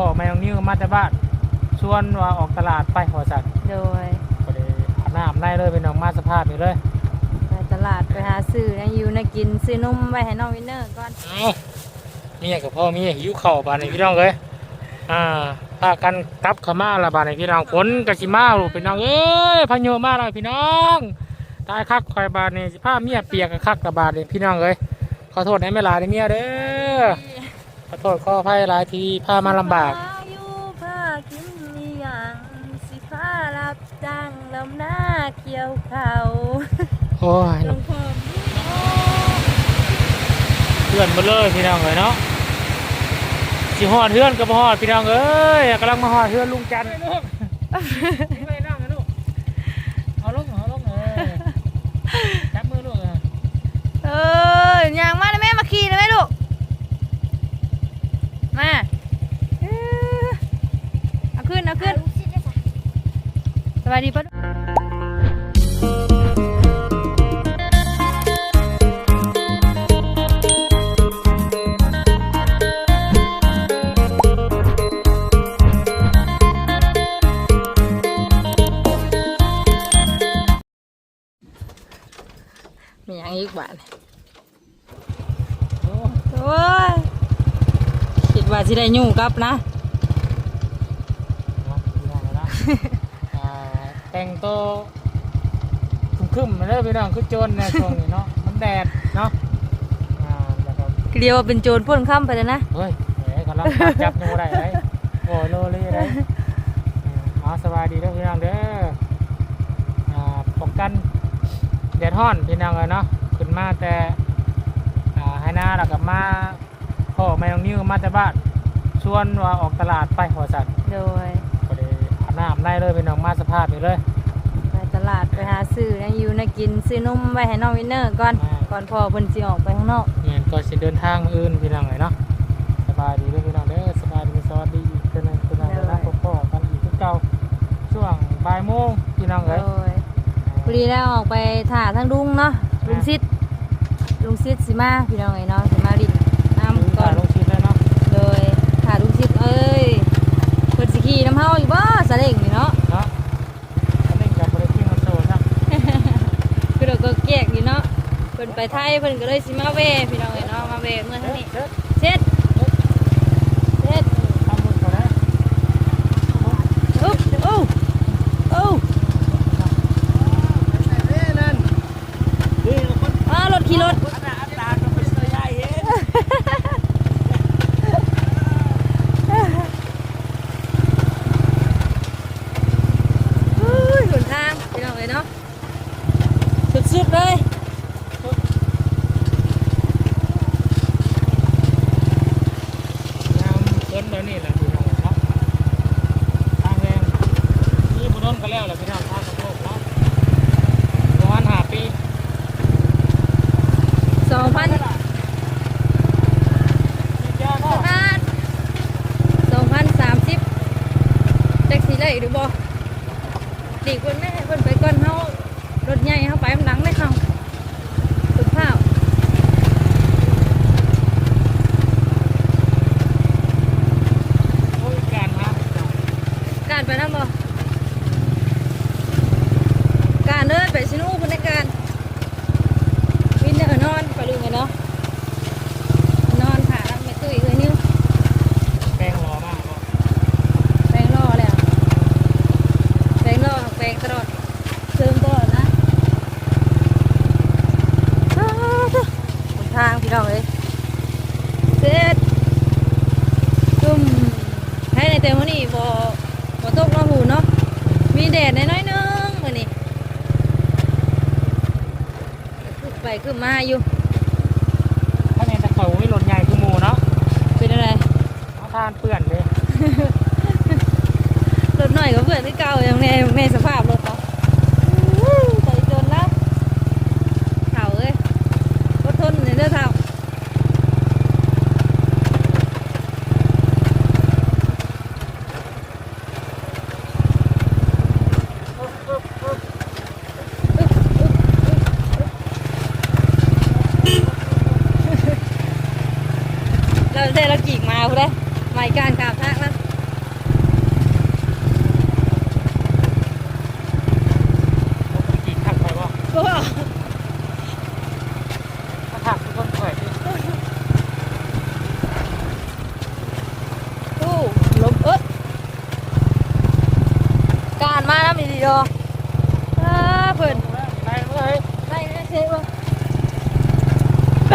พ่อแม่น้องนิ้วมาแต่บ้านชวนว่าออกตลาดไปหัวสัตว์โดยก็เลยอาบน้ำในเลยเป็นน้องมาสภาพนี่เลยไปตลาดไปหาซื้อนะอยู่นะกินซื้อนมไว้ให้น้องวินเนอร์ก่อนเอาเมียกับพ่อเมียหิวเข่าวบานในพี่น้องเลยอ่าพากันกลับเข้ามาละบานในพี่น้องฝนกะสิมาลูกพี่น้องเอ้ยพายุมาแล้วพี่น้องตายคักคอยบานนี่ผ้าเมียเปียกกับคักกับบานนี่พี่น้องเลยขอโทษให้ไม่หลายในเมียเด้อข อโทษขออภัยหลายทีพามาลำบาก อยู่ผ้ากินมีอย่างสิผ้ารับจ้างลำหน้าเกี่ยวเขาโอ้ยลงพมเพื่อนมาเลยพี่น้องเลยเนาะสิหอดเพื่อนกับหอดพี่น้องเอ้ยกำลังมาหอดเพื่อนลุงจันทร์ไม่นั่งนะลูกเอาลงเอาลงเออจับมือลูกเออ เออย่างมาได้แม่มาขี่ได้ไหมลูกมาเอ้อเอาขึ้นเอาขึ้น สวัสดีป้ามีอย่างอีกบ้า แต่งตัวครึมๆมาเลยพี่น้องคือโจรในช่วงนี้เนาะ มันแดดเนาะอ่าแล้วก็เรียกว่าเป็นโจรพ่นค่ำไปแล้วนะ เฮ้ยเฮ้ยกำลังจับจับยังบ่ได้เลยโอ้โลเลยเลยอืมเอาสบายดีเด้อพี่น้องเด้ออ่าป้องกันแดดฮ้อนพี่น้องเลยเนาะขึ้นมาแต่อ่าให้หน้าแล้วก็มาพ่อแม่น้องนิ้วมาแต่บ้านชวนว่าออกตลาดไปหัวสัตว์โดยก็เลยอาบ น้ำในเลยเป็นน้องมาสภาพนี่เลยไปตลาดไปหาซื้อนะอยู่นะกินซื้อนมไว้ให้น้องวินเนอร์ก่อนอ่าก่อนพ่อเพิ่นสิออกไปข้างนอกเงินก็สิเดินทางมื้ออื่นพี่น้องเลยเนาะสบายดีเด้อพี่น้องเด้อสบายดีสวัสดีอีกเทื่อหนึงพี่น้องเลยนะพ่อๆกันอีกคือเก่าช่วงบ่ายโมงพี่น้องโดเลยยพอดีแล้วออกไปถ่าทั้งลุงเนาะลุงซิดลุงซิดสิมาพี่น้องเอ้ยเนาะสิมาดินน้ำก่อนลงชิดเลยเนาะโดยถ่าลุงซิดเอ้ยเพิ่นสิขี่น้ำเฮาอยู่บ่สะเล่งนี่เนาะ เนาะอันนี้กับบริษัทมันโซนนะ คือเราก็ แกกนี่เนาะเพิ่นไปไทยเพิ่นก็เลยสิมาเวพี่น้องเอ้ยเนาะมาเวเมื่อท่านี้ เด้อ เช็ดเช็ด ทำมือก่อนนะ อุ๊บโอ้โอ้ อ้ารถขี่รถอุ้ยหนทางพี่น้องเลยเนาะสุดๆเลย น้ำเกินแบบนี้แหละพี่น้องเนาะทางแรงนี่บุญนนก็แล้วแหละพี่น้องทางกระโปงเนาะประมาณห้าปี สองพัน นี่เจ้าก็ สองพันสามสิบแท็กซี่เลยหรือบ่ดีกว่าแม่เพิ่นไปก่อนเฮารถใหญ่เฮาไปมันหลังเลยเฮาสุดข้าว โอ้ยการมา การไปนํบ่การเด้อไปชิโนูพุ่นในการวินเดอร์นอนไปลุงกันเนาะนอนขาลังแม่ตุ้ยเอ้ยนิ้ว แป้งรอมากเนาะ แปลงล่อแล้วแปลงล่อแปลงตลอดเติมตลอดนะอ้าวเด้อหนทางพี่น้องเอ้ยเสร็จจุ่มให้ในเต็มวันนี้บ่บ่ตกเนาะหูเนาะมีแดดน้อยๆนึงมื้อนี้ขึ้นไปขึ้นมาอยู่ ถ้าในตะเขาไม่หล่นใหญ่คือหมูเนาะ เป็นอะไร เอาทานเปื่อนเลย รถหน่ อยก็เพื่อนที่เก่าอย่างในในสภาพรถเนาะอู้ใจจนแล้วเถ่าเอ้ยรถทนในเด้อเถ่าเราได้เรากีกมาคุณได้ไม่การกราบทักแล้ว การมาแล้วมีดีดออ่าเพิ่น ไปเลย ไล่เชฟบ่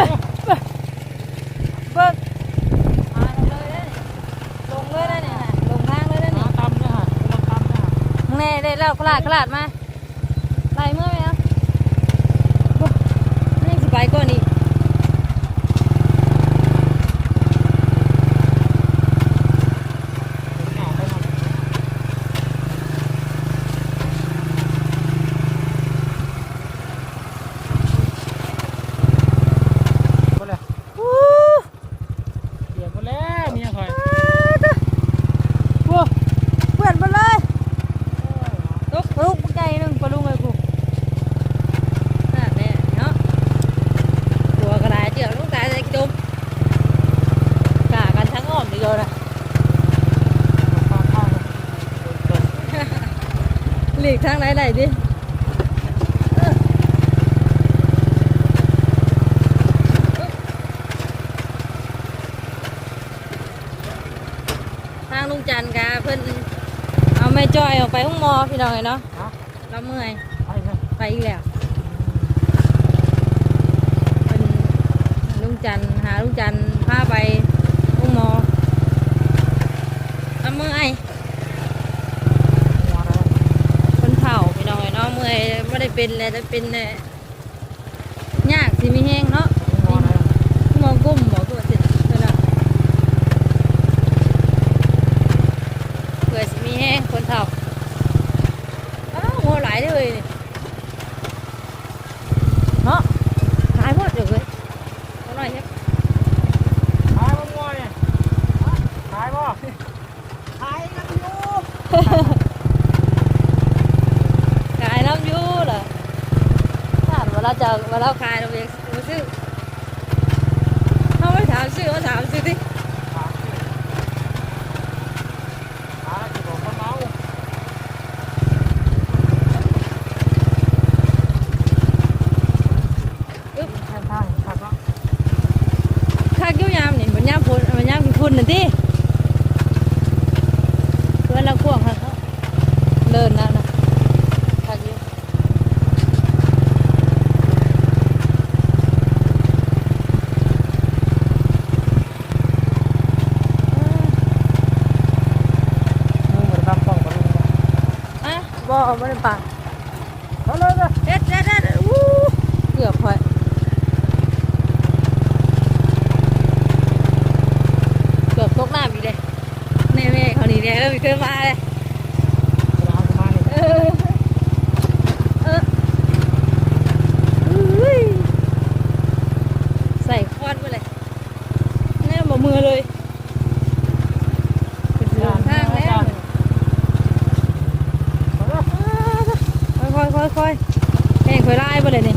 เบิ่งเบิ่งมาลงเลยได้ลงเลยได้เนี่ยลงทางเลยได้เนี่ตำเนี่ยฮะมาตำเนี่ยแน่ได้แล้วกลาดกลาดมาไล่เมื่อไหร่ครับ่นี่สิไปก่อนอีก หมดเลย อู้ เปียกหมดแล้วเมียคอย ว้าเพื่อนมาเลยลุกลุกปไก่หนึ่งปลาลุงเลยกูน่าแน่เนาะตัวกระดาษเจียวลูกตาใส่จุ่มกากันทั้งอ้อมดีเลยนะ หลีกทางไหนไหนดิเออทางลุงจันทร์กาเพิ่นเอาไม่จ้อยออกไปห้องหมอพี่น้องไงเนาะเราเมื่อยไปเลยไปอีกแล้วเป็นลุงจันทร์หาลุงจันทร์พาไปห้องหมอเอาเมื่อยคนเผาพี่น้องไอ้เนาะเมื่อยไม่ได้เป็นเลยแต่เป็นเนี่ยยากสิมีแห้งเนาะมอกุ้มหมอตัวเสร็จแล้วเผื่อสิมีแห้งคนเผาอ้าวหัวไหลายเลยนี่ เนาะขายหมดเลยเอาหน่อยครับ ขายมะม่วงเนี่ยขายบ่ ขายน้ำยูขายน้ำยูเหรอ ถ้าเวลาจะเราขายเราเองมาซื้อเขาไม่ถามซื้อเขาถามซื้อที่ ขายขายจะบอกคนเมา อึ๊บ แค่ทางขับแล้ว ข้าเกี้ยวยามนี่มันยามพุ่นมันยามพี่พุ่นน่ะที่เพื่อนเราควงค่ะเขาเดินแล้วนะข้าเกี้ยว มึงเหมือนตำป้องกับลุงบ่ อะบ่ไม่ได้ปาก เอาเลยเลย เด็ดเด็ดเด็ดอู้เกือบพอยเกือบตกน้ำอีกเลยแม่แม่เขานี่เนี่ยเออมีเคยมาเลย เอาประมาณนี้ เออเอออุ้ยใส่คอนไปเลยแน่บ่มือเลยเป็นเรื่องทางแล้ว ค่อยค่อยค่อยค่อยแห้งค่อยไล่ไปเลยนี่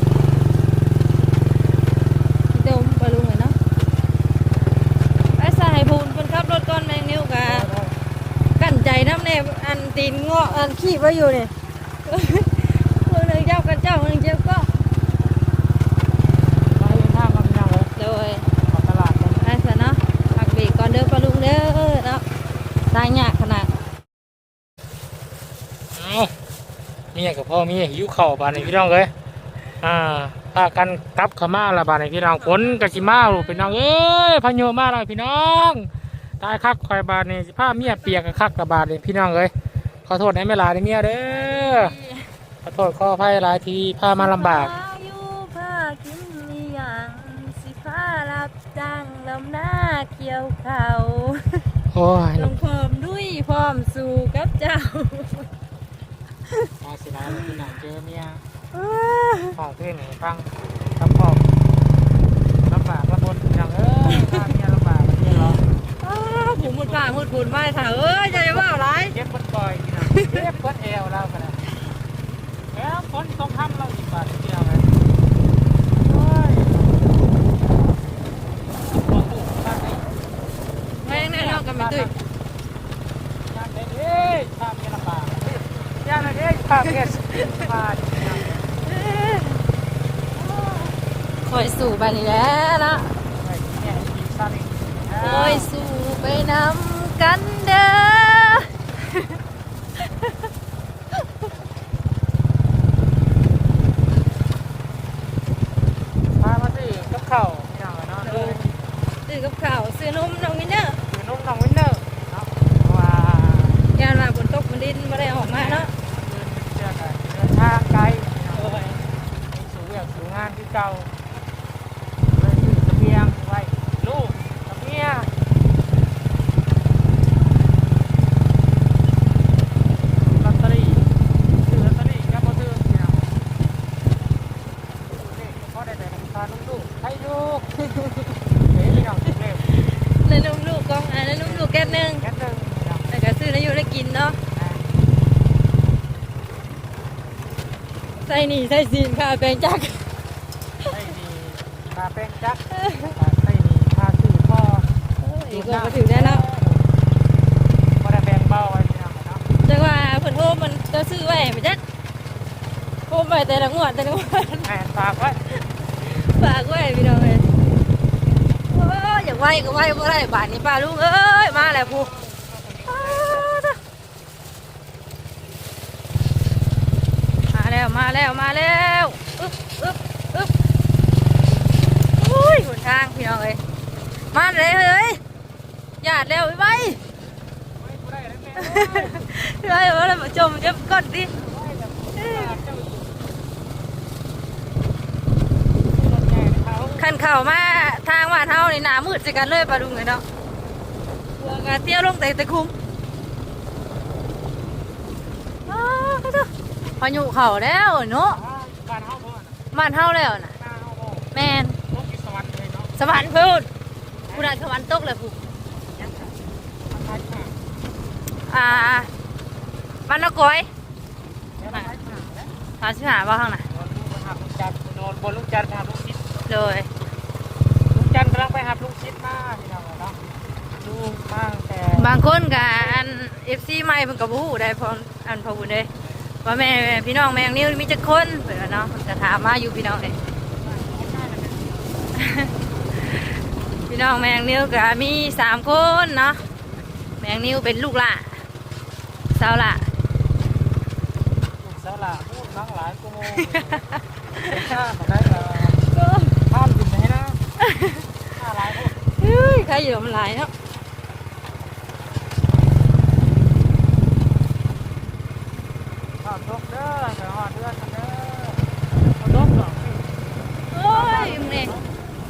เดี๋ยวไปลุงเลยเนาะไปใส่พูนเป็นขับรถก้อนแมงนิ้วกะกั้นใจน้ำแน่อันตีนเงาะอันขี้ไว้อยู่นี่ คนหนึ่งเจ้ากันเจ้าคนหนึ่งเจ้าก็ ไปทางกับยังเลย โดย ขอตลาดกัน ไปซะเนาะพักเบรกก่อนเด้อปลาลุงเด้อเนาะตายยากขนาด เอาเมียกับพ่อเมียหิวเข่าวบานในพี่น้องเลยอ่าพากันกลับเข้ามาละบานในพี่น้องฝนกะสิมาลูกพี่น้องเอ้ยพายุมาแล้วพี่น้องตายคักคอยบานนี่สิพาเมียเปียกกับคักกับบานนี่พี่น้องเลยขอโทษในไม่ลาในเมียเด้อขอโทษขออภัยหลายทีพามาลำบากอยู่ผ้ากินมีอย่างสิผ้ารับจ้างลำหน้าเกี่ยวเขาโอ้ยลงพร้อมด้วยพร้อมสู่กับเจ้า มาสินะพี่น้องเจอเมียฟังเพลงให้ฟังครับพ่อลำบากลำบนพี่น้องเอ้ยพาเมียลำบากเมียร้องอ้าวผมมุดป่ามุดผุนไม่ค่ะเอ้ยจะได้ว่าอะไรเจ็บปวดก่อยพี่น้องเจ็บปวดเอวเราก็ได้แล้วคนต้องทำเราอีกบาทเดียวเลยโอ้ยปวดตู้ทำได้ แม่งแน่นอนกันมาตุ้ย ทำได้ดิทำเมียลำบากย่างนะเด้ทำเมียมาดิพี่น้อง ค อยสู่ไปนี่แหล้วนะไอ้เฮ้ยสู่ไปน้ำกันเด้อ เก่าเลยซื้อเสบียงไว้ลูกกับเมียลอตเตอรี่ซื้อลอตเตอรี่กับบ่ซื้อพี่น้องเลขพอได้แต่ราคาลูกๆให้ลูกเฮ้ยพี่น้องเลข เลยนุ่มลูกกองอันนั้นนุ่มลูกแก้วหนึง แค่หนึงพี่น้อง แต่ก็ซื้อแล้วอยู่ได้กินเนาะ อ่า ใส่ห นี่ใส่ซีนค่ะแปลงจักไม่มีคาเป็นจักไม่มีคาซื้อพ่ออีกก็มาถึงได้แล้วบ่ได้แบ่งเบาไว้พี่น้องเนาะจังว่าเพิ่นโทรมันจะซื้อไว้ไหมจ๊ะโทรไปแต่ละงวดแต่ละงวดแม่นฝากไว้ฝากไว้พี่น้องเอ้ยโอ้ยอยากไหวก็ไหวบ่ได้บาทนี้ป้าลุงเอ้ยมาแล้วผู้อ้าวเด้อ มาแล้วมาแล้วอึ๊บอึ๊บอึ๊บอุ้ยหนทางพี่น้องเอ้ยมาเลยเฮ้ยหยาดแล้วไปไปไม่ได้แล้วแม่เฮ้ยว่าแล้วมาจมเจ็บก้นดิขันเข่ามาทางมาเท่านี่หนามืดส่กันเลยปลาดุงเลยเนาะเรือกันเตี้ยวลงแต่ต่คุ้มอ้าวเด้อ พายุเข่าแล้วเนาะบ้านเฮาบ่น่ะบ้านเท่าแล้วน่ะหน้าเฮาบ่แมนลงที่สวรรค์เลยเนาะสวรรค์พูดพูดสวรรค์ตกเลยพูดทางซ้ายค่ะอ่าบ้านนกก้อยแล้วทางซ้ายค่ะแล้วหาสิหาว่าข้างไหนะนอนลูกไปหาลูกจันทร์นอนบนลูกจันทร์ไปหาลูกชิดเลยลูกจันทร์กำลังไปหาลูกชิดมาพี่น้องเนาะลูกมาแต่บางคนกับอันเอฟซีใหม่เพิ่นกับบูฮู้ได้พออันพอบุญเลย ว่าแม่พี่น้องแม่งนิ้วมีจักคนเพิ่นว่าเนาะเพิ่นจะถามมาอยู่พี่น้องเลยพี่น้องแมงนิ้วก็มีสามคนเนาะแมงนิ้วเป็นลูกหล่ะสาวหล่ะลูกสาวหลาพูดน้องหลายกูโมข้ามาได้เออข้ามถึงไหนนะข้าหลายพูดเฮ้ยใครอยู่มันหลายเนาะ ข้าวตก เด้อเดี๋ยวหอดเดือนกันเด้อข้าวตกเหรอโอ้ยมึงนี่ย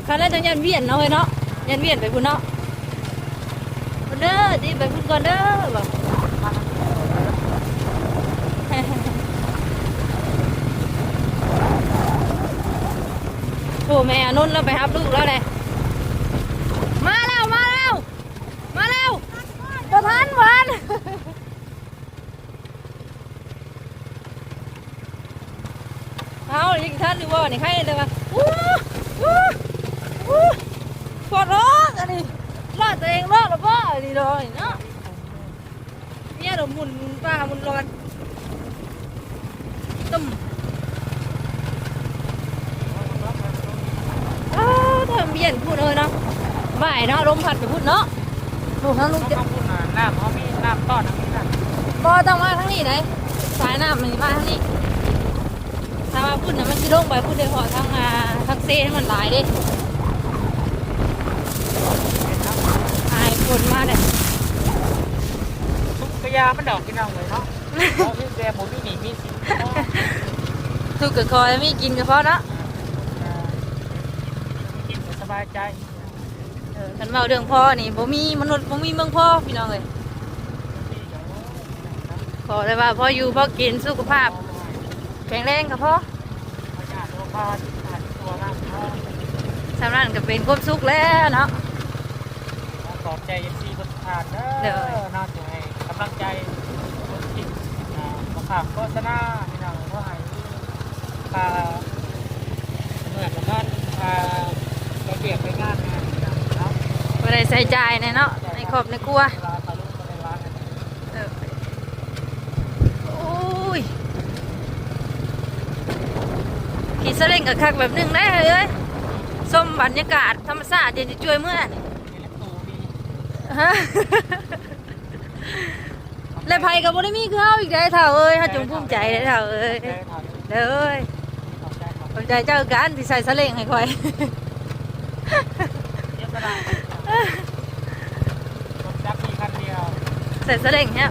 คันแรกต้องยันเวียนเนาะเฮ้ยเนาะยันเวียนไปพุ่นเนาะพุ่นเด้อดีไปพุ่นก่อนเด้อบอกโอ้แม่นุ่นแล้วไปรับลูกแล้วเลยมาแล้วมาแล้วมาแล้วประทานหวาน เอา ยิงท่านดูว่านี่ใครเลยว่าอู้อู้อู้ปวดร้องอันนี้รอดตัวเองรอดแล้วป่ะอันนี้เลยเนาะเนี่ยเดี๋ยวหมุนป้าหมุนร้อนตุ่มอ้าวทำเบียนพูดเลยเนาะบ่ายเนาะลมพัดไปพูดเนาะลูกทั้งลูกจะต้องพูดน่ะน้ำเขามีน้ำต้อนน้ำนี้นะบ่ต้องมาทั้งนี้ไหนสายน้ำมันมาทั้งนี้ ถ้ามาพูดนนะมันจะลงไปพูดได้พอทั้งอ่าทั้งเซ่ให้มันหลายเด้หายฝนมาเลยทุกกระยามันดอกกินเอาเลยเนาะเอาพี่แกหมูมีหนีมีสิเนาะถูกกับคอยไม่กินกับพ่อเนาะกินสบายใจฉันเมาเรื่องพ่อนี่บ่มีมนุษย์บ่มีเมืองพ่อพี่น้องเลยขอเลยว่าพ่ออยู่พ่อกินสุขภาพ ข็งแรงกับพ่อประหยัดโลภะผ่านตัวมากเนาะสำนักก็เป็นความสุขแล้วเนาะขอบใจเอฟซีทุกท่านเด้เด้ออน่าจะให้กำลังใจคนที่อ่ามาฝากโฆษณาพี่น้องเพื่อให้พาเหมือนกับว่าพาไปเบียกไปงานงานพี่น้องเนาะบ่ได้ใส่ใจในเนาะในครอบในครัว เวลาตาลุกก็ได้ร้านกัน เออโอ้ย ขี่สเล่งกับคักแบบหนึงได้เอ้ยส้มบรรยากาศธรรมชาติเย็นจะช่วยเมื่อนี่มีเล็บตูมีฮะแล้วไผกับบได้มีคือเฮาอีกได้อเท่าเอ้ยเฮาจงภูมิใจได้อเท่าเอ้ยได้ทานเด้อเอ้ยขอบใจขอบภูมิใจเจ้ากันที่ใส่สเล่งให้ข่อยเยี่ยมก็ได้รถจักรมีคันเดียวใส่สเล่งเนี่ย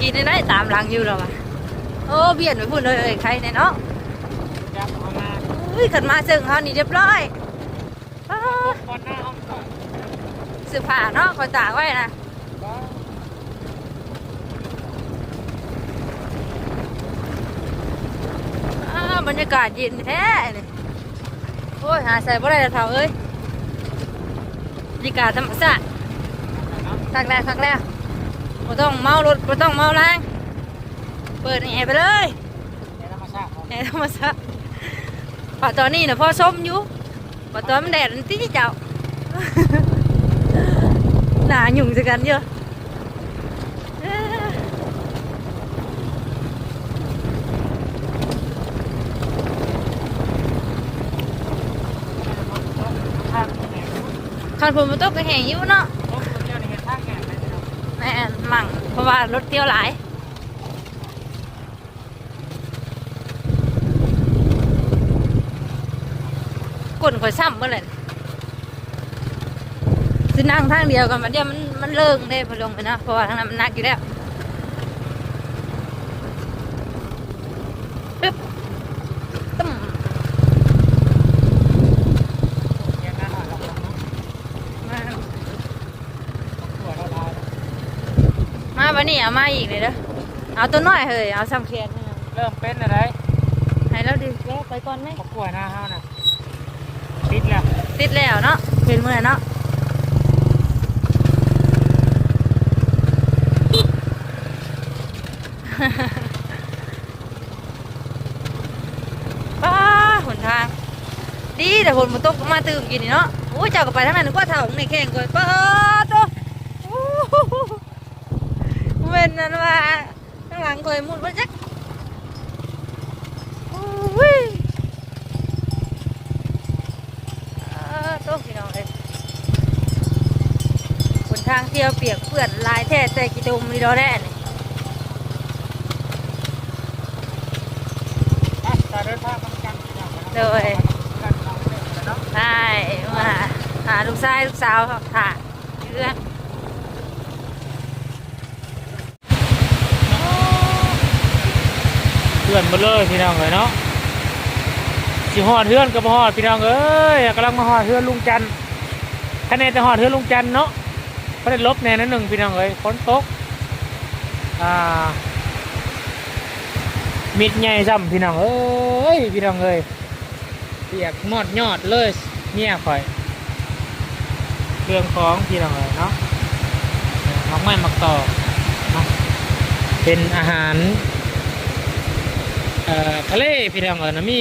กินได้ตามหลังอยู่แล้ววะโอ้เบียนไปพูดเลยเอ้ยใครเนี่ยเนาะจับเอามาอุ้ยขันมาซึ่งเขานี่เรียบร้อยอ้าก่อนหน้าห้องก่อนเสื้อผ้าเนาะคอยตากไว้นะอ้าบรรยากาศเย็นแท้เลยโอ้ยหาใส่บ่ได้แล้วเท่าเอ้ยบรรยากาศธรรมชาติ คักแล้วคักแล้วบ่ต้องเมารถบ่ต้องเมาแรงเปิดแอร์ไปเลยในธรรมชาติของแอร์ธรรมชาติพอตอนนี้นะพ่อส้มอยู่พอตอนมันแดดมันตีเจ้าหนาหยุ่งจะกันเยอะเอ้อคันฝนมันตกก็แห้งอยู่เนาะแม่นมั่งเพ ราะว่ารถเที่ยวหลายก้นข่อยซ้ำเมื่อไหร่สินั่งทางเดียวกันมันเดียวมันมันเลิงได้พอลงไปนะเพราะว่าทางนั้นมันหนักอยู่แล้วปึ๊บตึ้มมามา วันนี้เอามาอีกเลยเด้อเอาตัวน้อยเฮ้ยเอาซ้ำแขนให้เริ่มเป็นอะไรให้เราดึงแยกไปก่อนไหมปกล้วยหน้าห้าน่ะปิดแล้วติดแล้วเนาะเป็นเมื่อเนาะป้าหนทาง ดีแต่ฝนมันตกมาตื่มกินนี่เนาะโอ้ยเจ้าก็ไปทางนั้นนึกว่าเท่าของในแข่งก่อนป้าตัวโอ้โห เว้นนั่นว่าข้างหลังคอยมุดมาจักโอ้ยอ่าตัวพี่น้องเลยหนทางเที่ยวเปียกเปื้อนลายแท้แต่กิตุมนี่ดอแน่นี่อะจะเดินทางมากันโดยใช่มาหาลูกชายลูกสาวครับค่ะเรื่อง พื่อนมาเลยพี่น้องเลยเนาะสิหอดเฮือนกับหอดพี่น้องเอ้ยกำลังมาหอดเฮือนลุงจันคะแนนจะหอดเฮือนลุงจันเนาะก็ได้ลบแน่นั่นหนึ่งพี่น้องเอ้ยฝนตกอ่ามิดใหญ่ซ้ำพี่น้องเอ้ยพี่น้องเอ้ยเปียกหมดยอดเลยเนี่ยข่อยเรื่องของพี่น้องเอ้ยเนาะมักไม้มักต่อเนาะเป็นอาหาร ทะเลพี่น้องเอ๋ยนะมี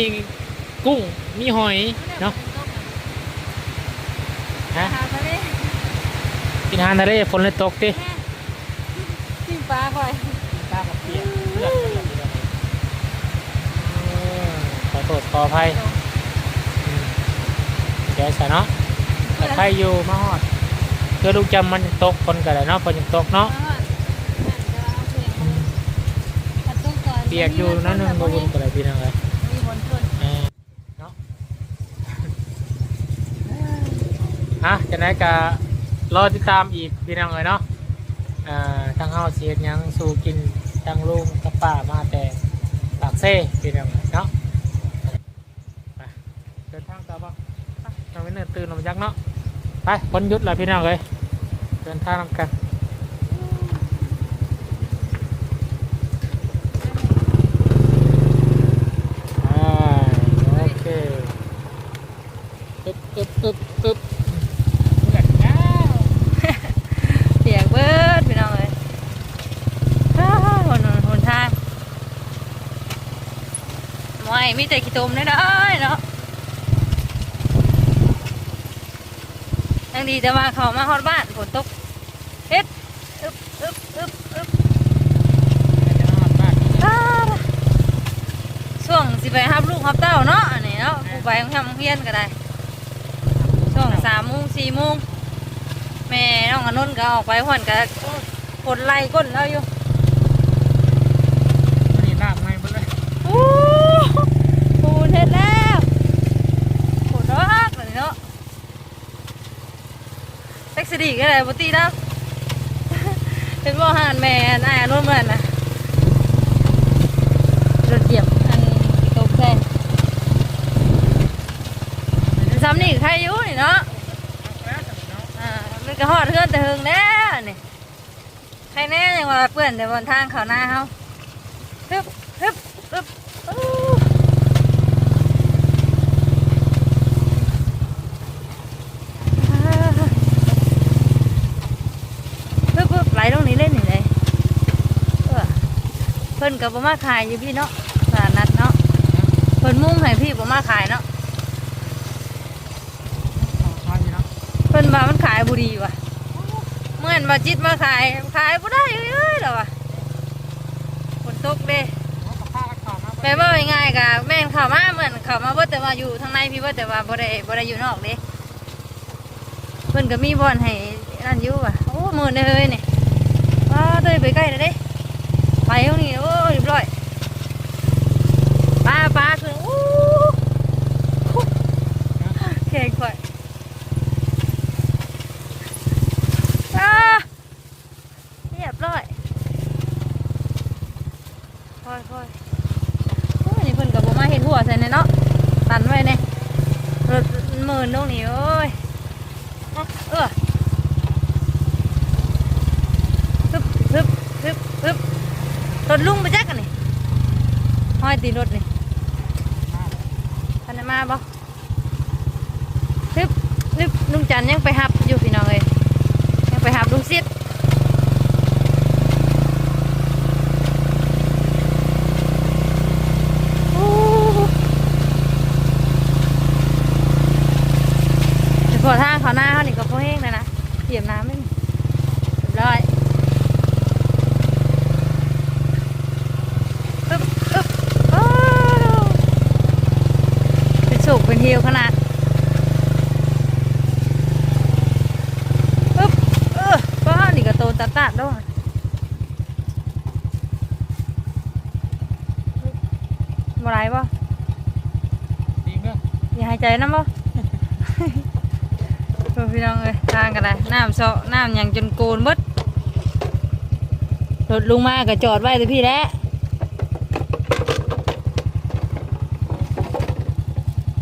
กุ้งมีหอยเนาะฮะกินอาหารทะเลฝนเลยตกดิจิ้มปลาคอยตาเปียกเลือดขอโทษขออภัยอืมเดี๋ยวใส่เนาะแต่ใครอยู่มาฮอดเพื่อลูกจำมันยังตกคนกันเลยเนาะฝนยังตกเนาะ เปียกอยู่นั่นนึงบวุ่นกันเลยพี่น้องเลยมีบนต้นเออเนาะฮะจะไหนกะรอติดตามอีกพี่น้องเลยเนาะอ่าทางเฮาเสียยังสู่กินทางลุงกับป้ามาแต่ปากเซ่พี่น้องเอ้ยเนาะไปเดินทางต่อบ้างทางวินเนอร์ตื่นลงมาจักเนาะไปพ้นยุดแล้วพี่น้องเลยเดินทางนำกันอ่าโอเคอึ๊บอึ๊บอึ๊บอึ๊บเกิดแล้ว เปียกเบิดพี่น้องเลยอ้าวหนหนทางไม่มีแต่ขี้ตมได้เนาะยังดีแต่ว่าเขามาฮอดบ้านฝนตกเฮ็ดอึบอึบอึบอึบอ้าวช่วงสิไปรับลูกรับเต้าเนาะอันนี้เนาะผู้ไปของทำเพียนก็ได้ ช่วงสามโมงสี่โมงแม่น้องอนนท์ก็ออกไปห่อนก็คนไล่ก้นแล้วอยู่ นี่ลาบไงหมดเลย โอ้ปูนเฮ็ดแล้วโหดรักเลยเีก็ได้ปกติแล้วเป็นว่าหานแม่นายรถเหมือนนะรถเหยียบอันตกแท่ซ้ำนี่ใครอยู่นี่เนาะอ่ามันก็ฮอดเฮือนแต่เฮิงแล้วนี่ใครแน่ยังว่าเปื้อนแต่บนทางเขาหน้าเฮาฮึบฮึบฮึบอู้อ่าฮึบฮึบไหลลงนี้เล่นนี่เลยเออเพิ่นกับบ่มาขายอยู่พี่เนาะตลาดนัดเนาะเพิ่นมุ่งให้พี่บ่มาขายเนาะเพิ่นว่ามันขายบุรีว่ะเมื่อนมาจิตมาขายขายบ่ได้เอ้ยเหรอวะฝนตกเด้แม่ว่าง่ายๆกะแม่นเข้ามาเหมือนเข้ามาบ่แต่ว่าอยู่ทางในพี่บ่แต่ว่าบ่ได้บ่ได้อยู่นอกเด้เพิ่นก็มีบ่อนให้นั่นอยู่ว่ะโอ้หมื่นเด้อเฮ้ยนี่ว้าเต้ยไปใกล้แล้วเด้ ไปตรงนี้โอ้เรียบร้อยปลาปลาคือโอ้แข็งข่อยอ่าเรียบร้อยค่อยค่อยโอ้ยนี่เพิ่นกับผมมาเห็นหัวใส่เนี่ยเนาะตันไว้เนี่ยรถหมื่นตรงนี้โอ้ยอะเออฮึบฮึบฮึบฮึบรถลุงไปจักกันนี่ห้อยตีนรถนี่พันธุ์มาบ่ฮึบฮึบลุงจันทร์ยังไปหับอยู่พี่น้องเอ้ย ยังไปหาลุงซิดโอ้ เดี๋ยวพอทางเขาหน้าเขานี่ก็พอแห้งเลยนะเตรียมน้ำไม่มีเรียบร้อยอึ๊บอึ๊บโอ้เป็นสุกเป็นเฮียวขนาดปึ๊บเออก็นี่ก็โตตัดตัดด้วยบ่ไรบ่อย่าหายใจน้ำบ่เออ พี่น้องเอ้ยทางกันเลยน้ำเซาะน้ำยังจนโกนมดรถลุงมาก็จอดไว้แต่พี่แล้ว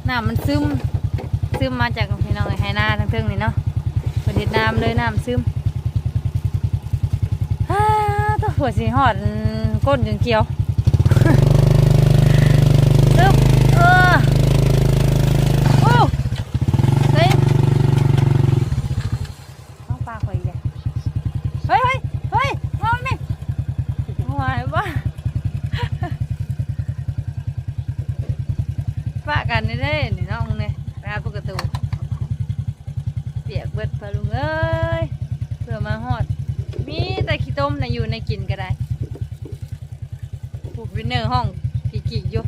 น้ำมันซึมซึมมาจากพี่น้องเอ้ยให้หน้าทั้งเทิงนี่เนาะประเด็ดน้ำเลยน้ำซึมฮ่าตัวหัวสีหอดก้นจนเกี่ยว ซึมเออโอ้เฮ้ยน้องปลาข่อยอีกแล้วเฮ้ยเฮ้ยเฮ้ยมองนี่หวายบ้า ปะกันนี่เด้นี่น้องนี่ไปหาปกตู เปียกเบิดพะลุงเอ้ยเพื่อมาฮอด มีแต่ขี้ต้มนะอยู่ในกินก็ได้ผูกวินเนอร์ห้องกี่กี่อยู่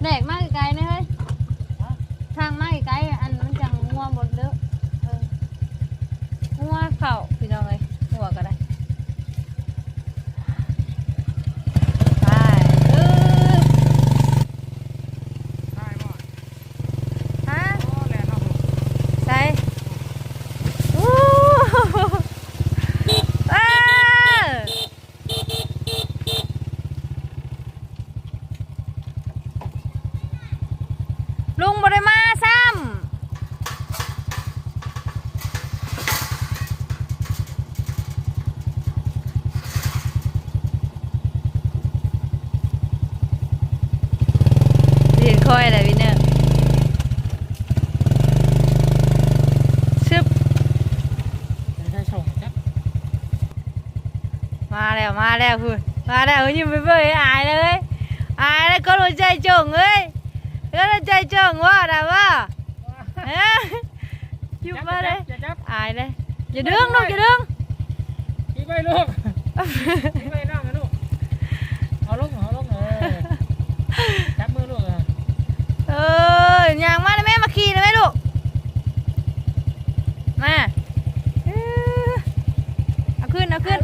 แหนกมากไกลๆนะเฮ้ยทางมากไกลๆอันมันจังงัวบดเด้อเอองัวเข่าพี่น้องเลยหัวก็ได้ไปเออฮะ ใส่โอ้เออลุงบ่ได้มาซ้ำเรียนคอยอะไรวินเนอร์ชึบ มาแล้วมาแล้ว คุณมาแล้วเฮ้ยยิ้มไปเบ้ยอายเลยอายแล้วก็หัวใจจงเอ้ยก็หัวใจจงว่านะว่าเอ้ยยิ้มมาเลยอายเลยอย่าดึงลูกอย่าดึง ขี่ไปลูกขี่ไปนั่งนะลูกเอาลงเอาลงเออจับมือลูกเออ เออย่างมาเลยแม่มาขี่เลยแม่ลูกมาเอ้ยเอาขึ้นเอาขึ้น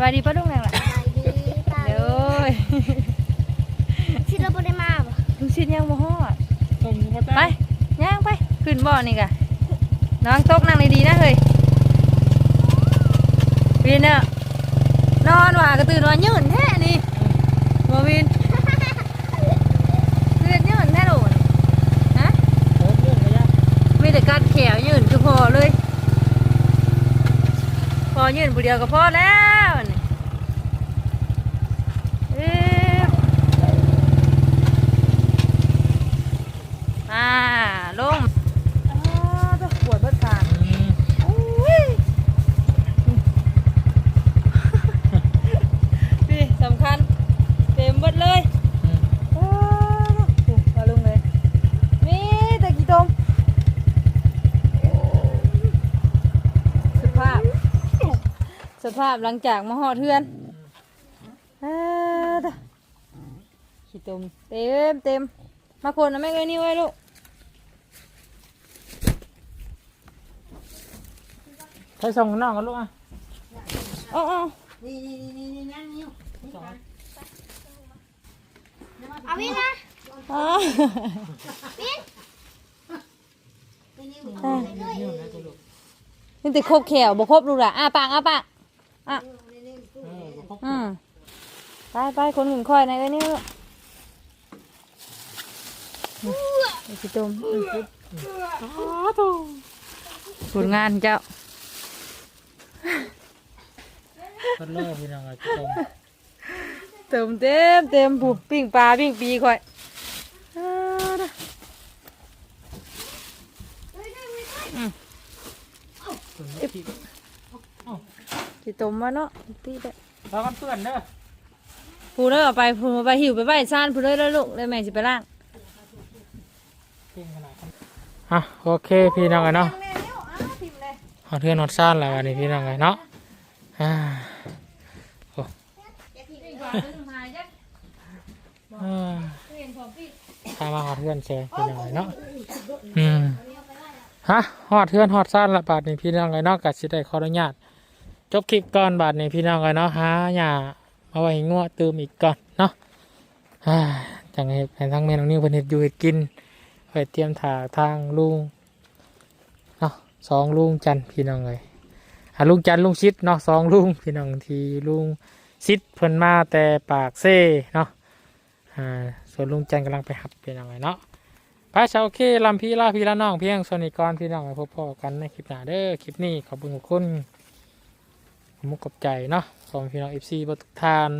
สวัสดีป้าลุงแรงล่ะเดี๋ยวชิลบุได้มาบ่ลุงชิดยังบ่ฮอดส่งมาไปย่างไปขึ้นบ่อนี่กะน้องตกนั่งดีๆนะเฮ้ยวินเนอร์นอนว่ากระตือนอนยืนแท้นี่บอวินเลือดยืนแท้โดดฮะเออเรื่องระยะมีแต่การแขวยืนคือพอเลยพอยืนผู้เดียวก็พอแล้วนี่เอ๊ะอ่าลงอ้าวต้องปวดเบิดขา อืม อุ้ยนี่สำคัญ เต็มเบิดเลย อืม อ้าวถูกมาลงเลย มีแต่กี่ตมสภาพ ส ภาพหลังจากมาหอดเทือนอ้าวตะขี้ตมเต็มเต็มมาคนนะแม่เอ้ยนี่ไว้ลูกใช้ส่งน้องกันลูกอะอ๋ออ๋อเอาวินนะอ๋อนี่แต่ครบแขวบ่ครบลูกละอะปากอะปาก อะอืมไปไปคนหนึ่งค่อยนะเอ้ยนี่ลูกนี่สิตุ่มอืมผลงานเจ้าก็เลิกพี่น้องไอ้พี่ตรงเติมเต็มเต็มผู้ปิ้งปลาปิ้งปีค่อยอ่าเด้อ ส่วนนี้ที่ สิ ตุ่มมาเนาะตีได้เรากันเพื่อนเด้อผู้เด้อเอาไปผู้เอาไปหิวไปไว้ซ่านผู้เด้อแล้วลูกแล้วแม่สิไปล้างเก่งขนาดนั้นอะโอเคพี่น้องไอ้เนาะหอดเทือนหอดซ่านแล้ววันนี้พี่น้องไอ้เนาะอ่าอ่าพามาหอดเทือนแชร์พี่น้องไอ้เนาะอืมฮะหอดเทือนหอดซ่านละบาทนี้พี่น้องไอ้เนาะกัดสิได้ขออนุญาต จบคลิปก่อนบาทนี้พี่น้องไอ้เนาะหาหญ้ามาไว้ให้งัวเติมอีกก่อนเนาะอ่าจังให้ให้ทั้งแม่น้องนิ้วเพิ่นเฮ็ดอยู่เฮ็ดกินไปเตรียมถาทางลุงเนาะสองลุงจันพี่น้องเลยอะลุงจันลุงชิดเนาะสองลุงพี่น้องทีลุงชิดเพิ่นมาแต่ปากเซ่เนาะอ่าส่วนลุงจันกำลังไปหับพี่น้องเลยเนาะไปเช้าโอเคลำพี่ลาพี่ละน้องเพียงสนนี้ก่อนพี่น้องไว้พบพอกันในคลิปหน้าเด้อคลิปนี้ขอบคุณทุกคน มุกขอบใจเนาะของพี่น้องเอฟซีทุกท่าน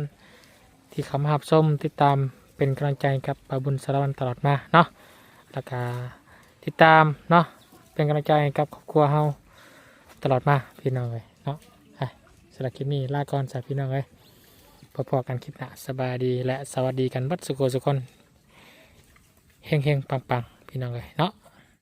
ที่เข้ามาหับชมติดตามเป็นกำลังใจกับปาบุญสารวันตลอดมาเนาะแล้วก็ติดตามเนาะเป็นกำลังใจกับครอบครัวเฮาตลอดมาพี่น้องเลยเนาะไปสำหรับคลิปนี้ลาก่อนสาพี่น้องเลยพอๆกันคลิปหน้าสบายดีและสวัสดีกันบัดสุโขสุคนเฮงๆปังๆพี่น้องเลยเนาะ